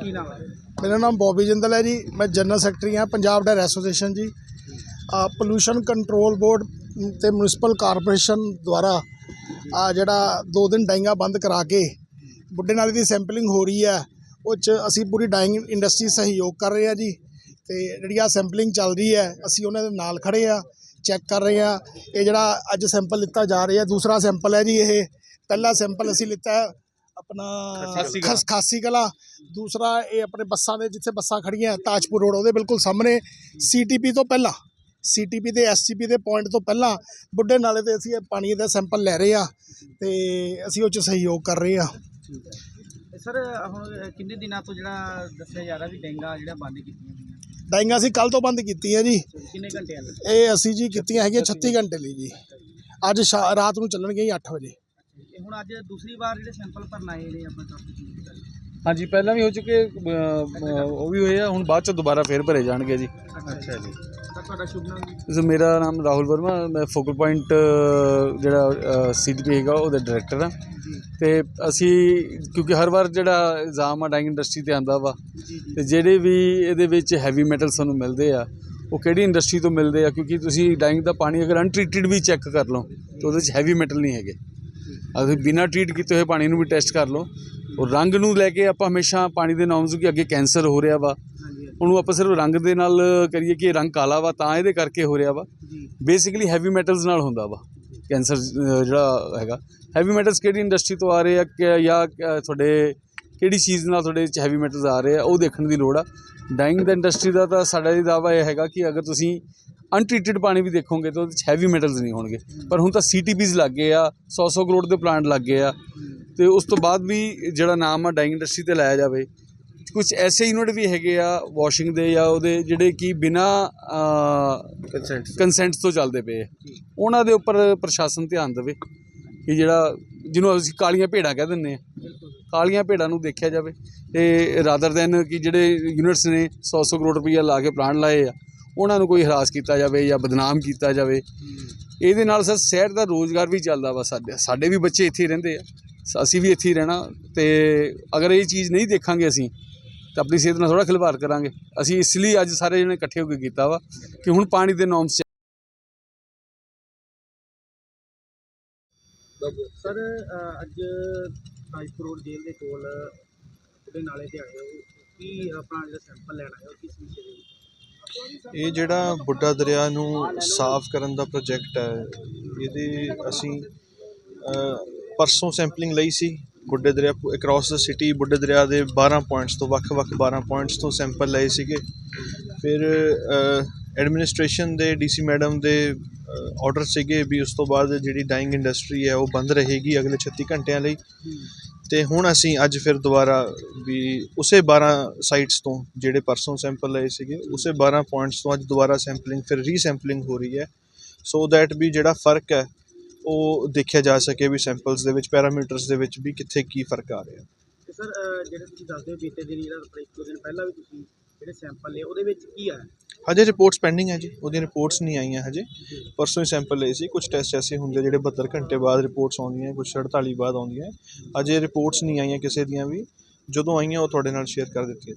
ਕੀ ਨਾਮ ਹੈ? ਮੇਰਾ ਨਾਮ ਬੋਬੀ ਜਿੰਦਲ ਹੈ ਜੀ। ਮੈਂ ਜਨਰਲ ਸੈਕਟਰੀ ਹਾਂ, Punjab dyer association ji. Pollution control board ਤੇ ਮਿਊਨਿਸਪਲ ਕਾਰਪੋਰੇਸ਼ਨ ਦੁਆਰਾ ਆ, ਜਿਹੜਾ ਦੋ ਦਿਨ ਡਾਈਆਂ ਬੰਦ ਕਰਾ ਕੇ ਬੁੱਢੇ ਨਾਲੇ ਦੀ ਸੈਂਪਲਿੰਗ ਹੋ ਰਹੀ ਹੈ, ਉਹ 'ਚ ਅਸੀਂ ਪੂਰੀ ਡਾਈਂਗ ਇੰਡਸਟਰੀ ਸਹਿਯੋਗ ਕਰ ਰਹੇ ਆ ਜੀ। ਤੇ ਜਿਹੜੀ ਆ ਸੈਂਪਲਿੰਗ ਚੱਲ ਰਹੀ ਹੈ, ਅਸੀਂ ਉਹਨਾਂ ਦੇ ਨਾਲ ਖੜੇ ਆ ਚੈੱਕ ਕਰ ਰਹੇ ਆ ਇਹ ਜਿਹੜਾ ਅੱਜ ਸੈਂਪਲ ਲਿੱਤਾ ਜਾ ਰਿਹਾ, ਦੂਸਰਾ ਸੈਂਪਲ ਹੈ ਜੀ ਇਹ। ਪਹਿਲਾ ਸੈਂਪਲ ਅਸੀਂ ਲਿੱਤਾ ਆਪਣਾ ਖਾਸੀ ਕਲਾਂ। ਖਸ ਖਾਸੀ ਕਲਾ। ਦੂਸਰਾ ਇਹ ਆਪਣੇ ਬੱਸਾਂ ਦੇ ਜਿੱਥੇ ਬੱਸਾਂ ਖੜੀਆਂ ਤਾਜਪੁਰ ਰੋਡ ਉਹਦੇ ਬਿਲਕੁਲ ਸਾਹਮਣੇ। ਸੀਟੀਪੀ ਤੋਂ ਪਹਿਲਾਂ ਸੀਟੀਪੀ ਤੇ ਐਸਟੀਪੀ ਦੇ ਪੁਆਇੰਟ ਤੋਂ ਪਹਿਲਾਂ ਬੁੱਢੇ ਨਾਲੇ ਤੇ ਅਸੀਂ ਇਹ ਪਾਣੀ ਦਾ ਸੈਂਪਲ ਲੈ ਰਹੇ ਆ ਤੇ ਅਸੀਂ ਉਹ ਚ ਸਹਿਯੋਗ ਕਰ ਰਹੇ ਆ ਸਰ ਹੁਣ ਕਿੰਨੇ ਦਿਨਾਂ ਤੋਂ ਜਿਹੜਾ ਦੱਸਿਆ ਜਾ ਰਿਹਾ ਵੀ ਡੈਂਗਾ ਜਿਹੜਾ ਬੰਦ ਕੀਤੀਆਂ ਗਈਆਂ? ਡਾਈਆਂ ਅਸੀਂ ਕੱਲ ਤੋਂ ਬੰਦ ਕੀਤੀਆਂ ਜੀ। ਕਿੰਨੇ ਲਈ? ਇਹ ਅਸੀਂ ਜੀ ਕੀਤੀਆਂ ਹੈਗੀਆਂ 36 ਘੰਟੇ ਲਈ ਜੀ। ਅੱਜ ਰਾਤ ਨੂੰ ਚੱਲਣਗੀਆਂ ਜੀ 8 ਵਜੇ। ਹੁਣ ਅੱਜ ਦੂਸਰੀ ਵਾਰ ਜਿਹੜੇ ਸੈਂਪਲ ਭਰਨ ਆਏ ਨੇ ਆਪਾਂ ਕਾਫੀ ਹਾਂਜੀ ਪਹਿਲਾਂ ਵੀ ਹੋ ਚੁੱਕੇ ਅ, ਉਹ ਵੀ ਹੋਏ ਆ ਹੁਣ ਬਾਅਦ ਚ ਦੁਬਾਰਾ ਫੇਰ ਭਰੇ ਜਾਣਗੇ ਜੀ। ਅੱਛਾ ਜੀ। ਤਾਂ ਤੁਹਾਡਾ ਸ਼ੁਭ ਨਾਮ ਜੀ ਸੋ ਮੇਰਾ ਨਾਮ ਰਾਹੁਲ ਵਰਮਾ ਮੈਂ ਫੋਕਲ ਪੁਆਇੰਟ ਜਿਹੜਾ ਸੀਡੀਪੀ ਹੈਗਾ ਉਹਦੇ ਡਾਇਰੈਕਟਰ ਆ। ਜੀ। ਤੇ ਅਸੀਂ ਕਿਉਂਕਿ ਹਰ ਵਾਰ ਜਿਹੜਾ ਇਲਜ਼ਾਮ ਆ ਡਾਈਂਗ ਇੰਡਸਟਰੀ ਤੇ ਆਂਦਾ ਵਾ। ਜੀ ਜੀ। ਤੇ ਜਿਹੜੇ ਵੀ ਇਹਦੇ ਵਿੱਚ ਹੈਵੀ ਮੈਟਲ ਸਾਨੂੰ ਮਿਲਦੇ ਆ ਉਹ ਕਿਹੜੀ ਇੰਡਸਟਰੀ ਤੋਂ ਮਿਲਦੇ ਆ? ਕਿਉਂਕਿ ਤੁਸੀਂ ਡਾਈਂਗ ਦਾ ਪਾਣੀ ਅਗਰ ਅਨਟ੍ਰੀਟਡ ਵੀ ਚੈੱਕ ਕਰ ਲਓ ਤਾਂ ਉਹਦੇ ਵਿੱਚ ਹੈਵੀ ਮੈਟਲ ਨਹੀਂ ਹੈਗੇ। ਅਗਰ ਬਿਨਾਂ ਟ੍ਰੀਟ ਕੀਤੇ ਹੋਏ ਪਾਣੀ ਨੂੰ ਵੀ ਟੈਸਟ ਕਰ ਲਓ। ਉਹ ਰੰਗ ਨੂੰ ਲੈ ਕੇ ਆਪਾਂ ਹਮੇਸ਼ਾ ਪਾਣੀ ਦੇ ਨੋਰਮਸ ਕਿ ਅੱਗੇ ਕੈਂਸਰ ਹੋ ਰਿਹਾ ਵਾ। ਉਹਨੂੰ ਆਪਾਂ ਸਿਰਫ ਰੰਗ ਦੇ ਨਾਲ ਕਰੀਏ ਕਿ ਇਹ ਰੰਗ ਕਾਲਾ ਵਾ ਤਾਂ ਇਹਦੇ ਕਰਕੇ ਹੋ ਰਿਹਾ ਵਾ। ਬੇਸਿਕਲੀ ਹੈਵੀ ਮੈਟਲਸ ਨਾਲ ਹੁੰਦਾ ਵਾ। ਕੈਂਸਰ ਜਿਹੜਾ ਹੈਗਾ। ਹੈਵੀ ਮੈਟਲਸ ਕਿਹੜੀ ਇੰਡਸਟਰੀ ਤੋਂ ਆ ਰਹੇ ਆ ਜਾਂ ਤੁਹਾਡੇ ਕਿਹੜੀ ਚੀਜ਼ ਨਾਲ ਤੁਹਾਡੇ ਵਿੱਚ ਹੈਵੀ ਮੈਟਲਸ ਆ ਰਹੇ ਆ ਉਹ ਦੇਖਣ ਦੀ ਲੋੜ ਆ। ਡਾਈਂਗ ਦਾ ਇੰਡਸਟਰੀ ਦਾ ਤਾਂ ਸਾਡਾ ਇਹ ਦਾਵਾ ਇਹ ਹੈਗਾ ਕਿ ਅਗਰ ਤੁਸੀਂ ਅਨਟ੍ਰੀਟਡ ਪਾਣੀ ਵੀ ਦੇਖੋਗੇ ਤਾਂ ਉਹਦੇ ਵਿੱਚ ਹੈਵੀ ਮੈਟਲਸ ਨਹੀਂ ਹੋਣਗੇ। ਪਰ ਹੁਣ ਤਾਂ ਸੀਟੀਪੀਜ਼ ਲੱਗ ਗਏ ਆ 100-100 ਕਰੋੜ ਦੇ ਪਲਾਂਟ ਲੱਗ ਗਏ ਆ। ਤੇ ਉਸ ਤੋਂ ਬਾਅਦ ਵੀ ਜਿਹੜਾ ਨਾਮ ਆ ਡਾਈਂਗ ਇੰਡਸਟਰੀ ਤੇ ਲਾਇਆ ਜਾਵੇ ਕੁਝ ਐਸੇ ਯੂਨਿਟ ਵੀ ਹੈਗੇ ਆ ਵਾਸ਼ਿੰਗ ਦੇ ਜਾਂ ਉਹਦੇ ਜਿਹੜੇ ਕਿ ਬਿਨਾ ਕੰਸੈਂਟ ਕੰਸੈਂਟ ਤੋਂ। ਚੱਲਦੇ ਪਏ ਉਹਨਾਂ ਦੇ ਉੱਪਰ ਪ੍ਰਸ਼ਾਸਨ ਧਿਆਨ ਦੇਵੇ ਕਿ ਜਿਹੜਾ ਜਿਹਨੂੰ ਅਸੀਂ ਕਾਲੀਆਂ ਭੇਡਾਂ ਕਹਿ ਦਿੰਦੇ ਆ। ਕਾਲੀਆਂ ਭੇਡਾਂ ਨੂੰ ਦੇਖਿਆ ਜਾਵੇ, ਤੇ ਰਾਦਰ ਦੈਨ ਕਿ ਜਿਹੜੇ ਯੂਨਿਟਸ ਨੇ 100-100 ਕਰੋੜ ਰੁਪਈਆ ਲਾ ਕੇ ਪਲਾਂਟ ਲਾਏ ਆ, ਉਹਨਾਂ ਨੂੰ ਕੋਈ ਹਰਾਸ ਕੀਤਾ ਜਾਵੇ ਜਾਂ ਬਦਨਾਮ ਕੀਤਾ ਜਾਵੇ। ਇਹਦੇ ਨਾਲ ਸਰ ਸ਼ਹਿਰ ਦਾ ਰੋਜ਼ਗਾਰ ਵੀ ਚੱਲਦਾ ਵਾ ਸਾਡੇ ਸਾਡੇ ਵੀ ਬੱਚੇ ਇੱਥੇ ਰਹਿੰਦੇ ਆ ਅਸੀਂ ਵੀ ਇੱਥੇ ਹੀ ਰਹਿਣਾ, ਤੇ ਅਗਰ ਇਹ ਚੀਜ਼ ਨਹੀਂ ਦੇਖਾਂਗੇ ਅਸੀਂ, ਤਾਂ ਆਪਣੀ ਸਿਹਤ ਨਾਲ ਥੋੜਾ ਖਿਲਵਾੜ ਕਰਾਂਗੇ। ਅਸੀਂ ਇਸ ਲਈ ਅੱਜ ਸਾਰੇ ਜਣੇ ਇਕੱਠੇ ਹੋ ਕੇ ਕੀਤਾ ਵਾ ਕਿ ਹੁਣ ਪਾਣੀ ਦੇ ਨੋਮਸ ਸਰ ਅੱਜ ਤਾਜਪੁਰ ਰੋਡ ਜੇਲ੍ਹ ਦੇ ਕੋਲ ਉਹਦੇ ਨਾਲੇ ਤੇ ਆਏ ਹੋ। ਕੀ ਆਪਣਾ ਜਿਹੜਾ ਸੈਂਪਲ ਲੈਣ ਆਏ ਹੋ, ਕਿਸ ਵਿਸ਼ੇ ਦੇ ਵਿੱਚ? ਇਹ ਜਿਹੜਾ ਬੁੱਢਾ ਦਰਿਆ ਨੂੰ ਸਾਫ਼ ਕਰਨ ਦਾ ਪ੍ਰੋਜੈਕਟ ਹੈ, ਇਹਦੇ ਅਸੀਂ ਪਰਸੋਂ ਸੈਂਪਲਿੰਗ ਲਈ ਸੀ। ਬੁੱਢੇ ਦਰਿਆ ਅਕ੍ਰੋਸ ਦਾ ਸਿਟੀ ਬੁੱਢੇ ਦਰਿਆ ਦੇ 12 ਪੁਆਇੰਟਸ ਤੋਂ ਵੱਖ-ਵੱਖ 12 ਪੁਆਇੰਟਸ ਤੋਂ ਸੈਂਪਲ ਲਏ ਸੀਗੇ। ਫਿਰ ਐਡਮਿਨਿਸਟ੍ਰੇਸ਼ਨ ਦੇ ਡੀਸੀ ਮੈਡਮ ਦੇ ਆਰਡਰ ਸੀਗੇ ਵੀ ਉਸ ਤੋਂ ਬਾਅਦ ਜਿਹੜੀ ਡਾਈਂਗ ਇੰਡਸਟਰੀ ਹੈ ਉਹ ਬੰਦ ਰਹੇਗੀ ਅਗਲੇ 36 ਘੰਟਿਆਂ ਲਈ। ਤੇ ਹੁਣ ਅਸੀਂ ਅੱਜ ਫਿਰ ਦੁਬਾਰਾ ਵੀ ਉਸੇ 12 ਸਾਈਟਸ ਤੋਂ ਜਿਹੜੇ ਪਰਸੋਂ ਸੈਂਪਲ ਲਏ ਸੀਗੇ, ਉਸੇ 12 ਪੁਆਇੰਟਸ ਤੋਂ ਅੱਜ ਦੁਬਾਰਾ ਸੈਂਪਲਿੰਗ ਫਿਰ ਰੀਸੈਂਪਲਿੰਗ ਹੋ ਰਹੀ ਹੈ। ਸੋ ਦੈਟ ਵੀ ਜਿਹੜਾ ਫ਼ਰਕ ਹੈ, ਉਹ ਦੇਖਿਆ ਜਾ ਸਕੇ ਵੀ ਸੈਂਪਲਸ ਦੇ ਵਿੱਚ ਪੈਰਾਮੀਟਰਸ ਦੇ ਵਿੱਚ ਵੀ ਕਿੱਥੇ ਕੀ ਫ਼ਰਕ ਆ ਰਿਹਾ। ਸਰ ਜਿਹੜੇ ਤੁਸੀਂ ਦੱਸਦੇ ਹੋ ਬੀਤੇ ਦਿਨ, ਜਿਹੜਾ ਇੱਕ ਦੋ ਦਿਨ ਪਹਿਲਾਂ ਵੀ ਤੁਸੀਂ ਜਿਹੜੇ ਸੈਂਪਲ ਲਏ, ਉਹਦੇ ਵਿੱਚ ਕੀ ਆਇਆ? ਹਜੇ ਰਿਪੋਰਟਸ ਪੈਂਡਿੰਗ ਹੈ ਜੀ, ਉਹਦੀਆਂ ਰਿਪੋਰਟਸ ਨਹੀਂ ਆਈਆਂ ਹਜੇ। ਪਰਸੋਂ ਹੀ ਸੈਂਪਲ ਲਏ ਸੀ ਕੁਝ ਟੈਸਟ ਐਸੇ ਹੁੰਦੇ ਜਿਹੜੇ 72 ਘੰਟੇ ਬਾਅਦ ਰਿਪੋਰਟਸ ਆਉਂਦੀਆਂ ਕੁਝ 48 ਬਾਅਦ ਆਉਂਦੀਆਂ। ਹਜੇ ਰਿਪੋਰਟਸ ਨਹੀਂ ਆਈਆਂ ਕਿਸੇ ਦੀਆਂ ਵੀ। ਜਦੋਂ ਆਈਆਂ, ਉਹ ਤੁਹਾਡੇ ਨਾਲ ਸ਼ੇਅਰ ਕਰ ਦਿੱਤੀਆਂ ਜਾਣਗੀਆਂ।